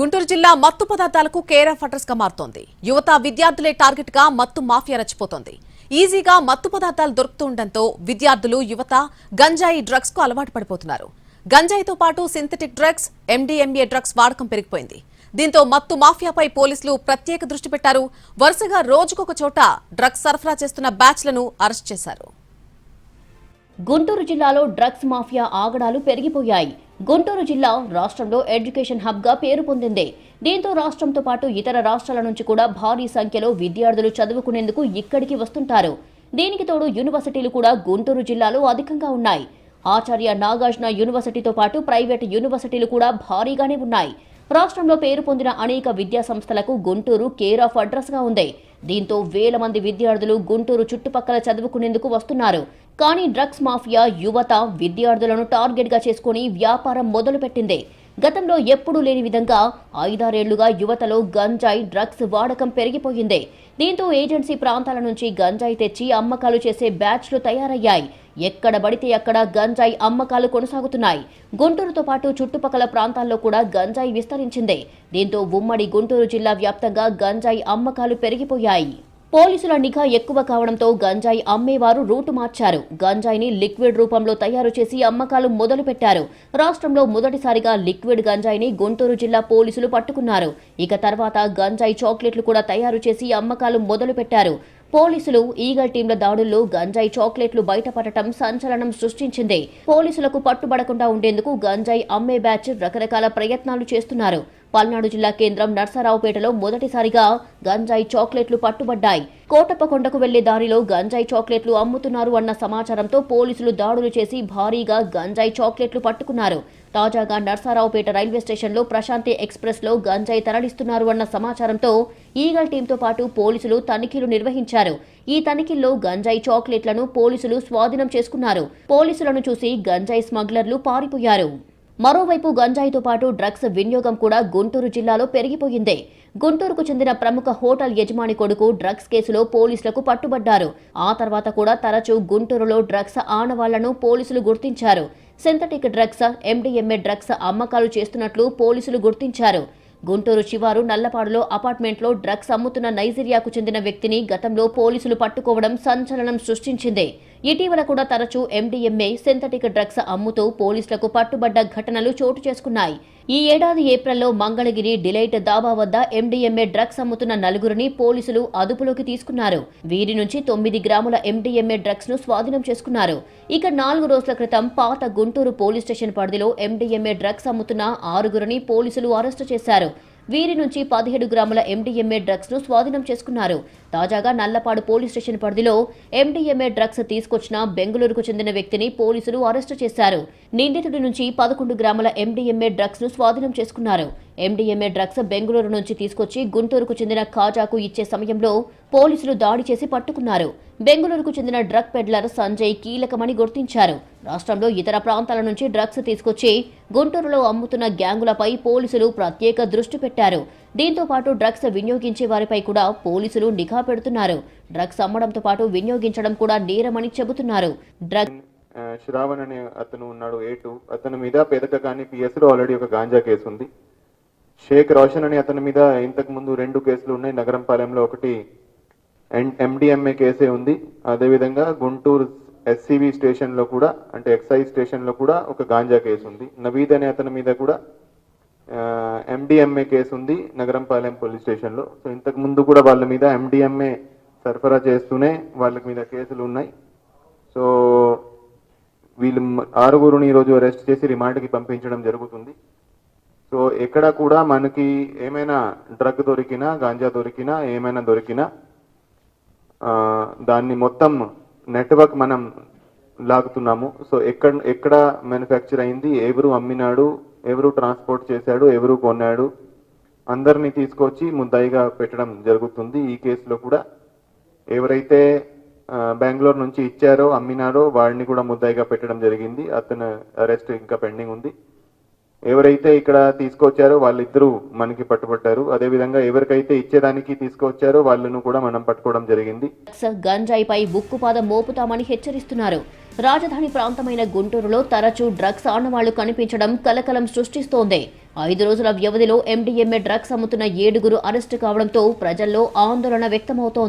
గుంటూరు జిల్లా మత్తు పదార్థాలకు కేర్ ఆఫ్ అడ్రస్గా మారుతోంది. యువత విద్యార్థులే టార్గెట్గా మత్తు మాఫియా రచిపోతోంది ఈజీగా మత్తు పదార్థాలు దొరుకుతుండటంతో విద్యార్థులు యువత గంజాయి డ్రగ్స్కు అలవాటు పడిపోతున్నారు. గంజాయితో పాటు సింథటిక్ డ్రగ్స్ ఎండీఎంఏ డ్రగ్స్ వాడకం పెరిగిపోయింది. దీంతో మత్తు మాఫియాపై పోలీసులు ప్రత్యేక దృష్టి పెట్టారు. వరుసగా రోజుకొక చోట డ్రగ్స్ సరఫరా చేస్తున్న బ్యాచ్లను అరెస్ట్ చేశారు. గుంటూరు జిల్లాలో డ్రగ్స్ మాఫియా ఆగడాలు పెరిగిపోయాయి. గుంటూరు జిల్లా రాష్ట్రంలో ఎడ్యుకేషన్ హబ్గా పేరు పొందింది. దీంతో రాష్ట్రంతో పాటు ఇతర రాష్ట్రాల నుంచి కూడా భారీ సంఖ్యలో విద్యార్థులు చదువుకునేందుకు ఇక్కడికి వస్తుంటారు. దీనికి తోడు యూనివర్సిటీలు కూడా గుంటూరు జిల్లాలో అధికంగా ఉన్నాయి. ఆచార్య నాగార్జున యూనివర్సిటీతో పాటు ప్రైవేట్ యూనివర్సిటీలు కూడా భారీగానే ఉన్నాయి. రాష్ట్రంలో పేరు పొందిన అనేక విద్యా సంస్థలకు గుంటూరు కేర్ ఆఫ్ అడ్రస్గా ఉంది. దీంతో వేల మంది విద్యార్థులు గుంటూరు చుట్టుపక్కల చదువుకునేందుకు వస్తున్నారు. కానీ డ్రగ్స్ మాఫియా యువత విద్యార్థులను టార్గెట్గా చేసుకుని వ్యాపారం మొదలుపెట్టింది. గతంలో ఎప్పుడూ లేని విధంగా ఐదారేళ్ళుగా యువతలో గంజాయి డ్రగ్స్ వాడకం పెరిగిపోయింది. దీంతో ఏజెన్సీ ప్రాంతాల నుంచి గంజాయి తెచ్చి అమ్మకాలు చేసే బ్యాచ్లు తయారయ్యాయి. ఎక్కడ పడితే అక్కడ గంజాయి అమ్మకాలు కొనసాగుతున్నాయి. గుంటూరుతో పాటు చుట్టుపక్కల ప్రాంతాల్లో కూడా గంజాయి విస్తరించింది. దీంతో ఉమ్మడి గుంటూరు జిల్లా వ్యాప్తంగా గంజాయి అమ్మకాలు పెరిగిపోయాయి. పోలీసుల నిఘా ఎక్కువ కావడంతో గంజాయి అమ్మేవారు రూటు మార్చారు. గంజాయిని లిక్విడ్ రూపంలో తయారు చేసి అమ్మకాలు మొదలుపెట్టారు. రాష్ట్రంలో మొదటిసారిగా లిక్విడ్ గంజాయిని గుంటూరు జిల్లా పోలీసులు పట్టుకున్నారు. ఇక తర్వాత గంజాయి చాక్లెట్లు కూడా తయారు చేసి అమ్మకాలు మొదలుపెట్టారు. పోలీసులు ఈగల్ టీంల దాడుల్లో గంజాయి చాక్లెట్లు బయటపడటం సంచలనం సృష్టించింది. పోలీసులకు పట్టుబడకుండా ఉండేందుకు గంజాయి అమ్మే బ్యాచ్ రకరకాల ప్రయత్నాలు చేస్తున్నారు. పల్నాడు జిల్లా కేంద్రం నర్సరావుపేటలో మొదటిసారిగా గంజాయి చాక్లెట్లు పట్టుబడ్డాయి. కోటప్పకొండకు వెళ్ళే దారిలో గంజాయి చాక్లెట్లు అమ్ముతున్నారు అన్న సమాచారంతో పోలీసులు దాడులు చేసి భారీగా గంజాయి చాక్లెట్లు పట్టుకున్నారు. తాజాగా నర్సారావుపేట రైల్వే స్టేషన్లో ప్రశాంతి ఎక్స్ప్రెస్లో గంజాయి తరలిస్తున్నారు అన్న సమాచారంతో ఈగల్ టీంతో పాటు పోలీసులు తనిఖీలు నిర్వహించారు. ఈ తనిఖీల్లో గంజాయి చాక్లెట్లను పోలీసులు స్వాధీనం చేసుకున్నారు. పోలీసులను చూసి గంజాయి స్మగ్లర్లు పారిపోయారు. మరోవైపు గంజాయితో పాటు డ్రగ్స్ వినియోగం కూడా గుంటూరు జిల్లాలో పెరిగిపోయింది. గుంటూరుకు చెందిన ప్రముఖ హోటల్ యజమాని కొడుకు డ్రగ్స్ కేసులో పోలీసులకు పట్టుబడ్డారు. ఆ తర్వాత కూడా తరచూ గుంటూరులో డ్రగ్స్ ఆనవాళ్ళను పోలీసులు గుర్తించారు. సింథటిక్ డ్రగ్స్ ఎండీఎంఏ డ్రగ్స్ అమ్మకాలు చేస్తున్నట్లు పోలీసులు గుర్తించారు. గుంటూరు శివారు నల్లపాడులో అపార్ట్మెంట్లో డ్రగ్స్ అమ్ముతున్న నైజీరియాకు చెందిన వ్యక్తిని గతంలో పోలీసులు పట్టుకోవడం సంచలనం సృష్టించింది. ఇటీవల కూడా తరచూ ఎండీఎంఏ సింథటిక్ డ్రగ్స్ అమ్ముతూ పోలీసులకు పట్టుబడ్డ ఘటనలు చోటు చేసుకున్నాయి. ఈ ఏడాది ఏప్రిల్లో మంగళగిరి డిలైట్ దాబా వద్ద ఎండీఎంఏ డ్రగ్స్ అమ్ముతున్న నలుగురిని పోలీసులు అదుపులోకి తీసుకున్నారు. వీరి నుంచి తొమ్మిది గ్రాముల ఎండీఎంఏ డ్రగ్స్ను స్వాధీనం చేసుకున్నారు. ఇక నాలుగు రోజుల క్రితం పాత గుంటూరు పోలీస్ స్టేషన్ పరిధిలో ఎండీఎంఏ డ్రగ్స్ అమ్ముతున్న ఆరుగురిని పోలీసులు అరెస్టు చేశారు. వీరి నుంచి పదిహేడు గ్రాముల ఎండీఎంఏ డ్రగ్స్ను స్వాధీనం చేసుకున్నారు. తాజాగా నల్లపాడు పోలీస్ స్టేషన్ పరిధిలో ఎండీఎంఏ డ్రగ్స్ తీసుకొచ్చిన బెంగళూరుకు చెందిన వ్యక్తిని పోలీసులు అరెస్టు చేశారు. నిందితుడి నుంచి పదకొండు గ్రాముల ఎండీఎంఏ డ్రగ్స్ను స్వాధీనం చేసుకున్నారు. ఎండిఎంఏ డ్రగ్స్ బెంగళూరు నుంచి తీసుకొచ్చి గుంటూరుకు చెందిన ఖాజాకు ఇచ్చే సమయంలో పోలీసులు దాడి చేసి పట్టుకున్నారు. బెంగళూరుకు చెందిన డ్రగ్ పెడ్లర్ సంజయ్ కీలకమని గుర్తించారు. రాష్ట్రంలో ఇతర ప్రాంతాల నుంచి డ్రగ్స్ తీసుకొచ్చి గుంటూరులో అమ్ముతున్న గ్యాంగులపై పోలీసులు ప్రత్యేక దృష్టి పెట్టారు. దీంతో పాటు డ్రగ్స్ వినియోగించే వారిపై కూడా పోలీసులు నిఘా పెడుతున్నారు. డ్రగ్స్ అమ్మడంతో పాటు వినియోగించడం కూడా నేరమని చెబుతున్నారు. డ్రగ్ శ్రావణ్ అనే అతను ఉన్నాడు ఏ టూ అతని మీద పెదక కానీ పిఎస్లో ఆల్రెడీ ఒక గాంజా కేసు ఉంది షేక్ రోషన్ అని అతని మీద ఇంతకు ముందు రెండు కేసులు ఉన్నాయి. నగరంపాలెంలో ఒకటి ఎండిఎంఏ కేసే ఉంది. అదేవిధంగా గుంటూరు ఎస్సీబీ స్టేషన్లో కూడా అంటే ఎక్సైజ్ స్టేషన్లో కూడా ఒక గాంజా కేసు ఉంది. నవీద్ అనే అతని మీద కూడా ఎండిఎంఏ కేసు ఉంది నగరంపాలెం పోలీస్ స్టేషన్లో సో ఇంతకు ముందు కూడా వాళ్ళ మీద ఎండిఎంఏ సరఫరా చేస్తూనే వాళ్ళ మీద కేసులు ఉన్నాయి. సో వీళ్ళు ఆరుగురుని ఈరోజు అరెస్ట్ చేసి రిమాండ్కి పంపించడం జరుగుతుంది. సో ఎక్కడ కూడా మనకి ఏమైనా డ్రగ్ దొరికినా గాంజా దొరికినా ఏమైనా దొరికినా దాన్ని మొత్తం నెట్వర్క్ మనం లాగుతున్నాము. సో ఎక్కడ ఎక్కడ మ్యానుఫ్యాక్చర్ అయింది ఎవరు అమ్మినాడు ఎవరు ట్రాన్స్పోర్ట్ చేశాడు ఎవరు కొన్నాడు అందరినీ తీసుకొచ్చి ముద్దాయిగా పెట్టడం జరుగుతుంది. ఈ కేసులో కూడా ఎవరైతే బెంగళూరు నుంచి ఇచ్చారో అమ్మినారో వాడిని కూడా ముద్దాయిగా పెట్టడం జరిగింది. అతను అరెస్ట్ ఇంకా పెండింగ్ ఉంది. ఎవరైతే ఇక్కడ తీసుకొచ్చారో వాళ్ళిద్దరూ మనకి పట్టుబట్టారు అదేవిధంగా ఎవరికైతే ఇచ్చేదానికి తీసుకొచ్చారో వాళ్ళను కూడా మనం పట్టుకోవడం జరిగింది. డ్రగ్స్ గంజాయిపై ఉక్కుపాదం మోపుతామని హెచ్చరిస్తున్నారు. రాజధాని ప్రాంతమైన గుంటూరులో తరచూ డ్రగ్స్ ఆనవాళ్ళు కనిపించడం కలకలం సృష్టిస్తోంది. ఐదు రోజుల వ్యవధిలో ఎండీఎంఏ డ్రగ్స్ అమ్ముతున్న ఏడుగురు అరెస్టు కావడంతో ప్రజల్లో ఆందోళన వ్యక్తమవుతోంది.